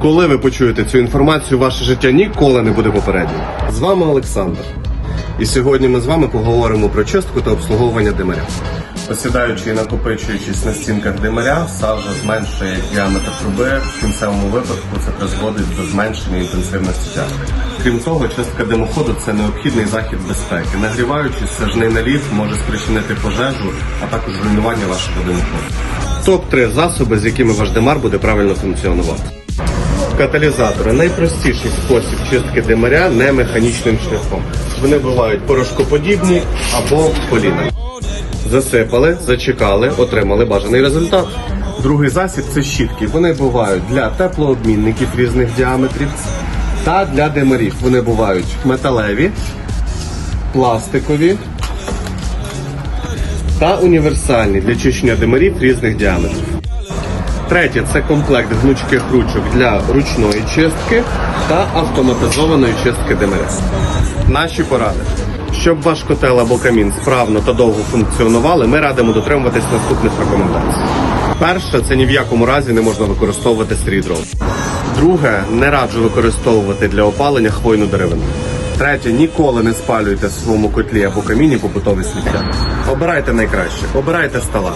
Коли ви почуєте цю інформацію, ваше життя ніколи не буде попереднім. З вами Олександр. І сьогодні ми з вами поговоримо про чистку та обслуговування димаря. Осідаючи і накопичуючись на стінках димаря, сажа зменшує діаметр труби. В кінцевому випадку це призводить до зменшення інтенсивності тяги. Крім того, чистка димоходу це необхідний захід безпеки. Нагріваючись, сажний наліт може спричинити пожежу, а також руйнування вашого димоходу. Топ-3 засоби, з якими ваш димар буде правильно функціонувати. Каталізатори найпростіший спосіб чистки димаря не механічним шляхом. Вони бувають порошкоподібні або поліна. Засипали, зачекали, отримали бажаний результат. Другий засіб це щітки. Вони бувають для теплообмінників різних діаметрів та для димарів. Вони бувають металеві, пластикові та універсальні для чищення димарів різних діаметрів. Третє це комплект гнучких ручок для ручної чистки та автоматизованої чистки димаря. Наші поради. Щоб ваш котел або камін справно та довго функціонували, ми радимо дотримуватись наступних рекомендацій. Перше, це ні в якому разі не можна використовувати стрій дров. Друге, не раджу використовувати для опалення хвойну деревину. Третє, ніколи не спалюйте в своєму котлі або каміні побутове сміття. Обирайте найкраще, обирайте стола.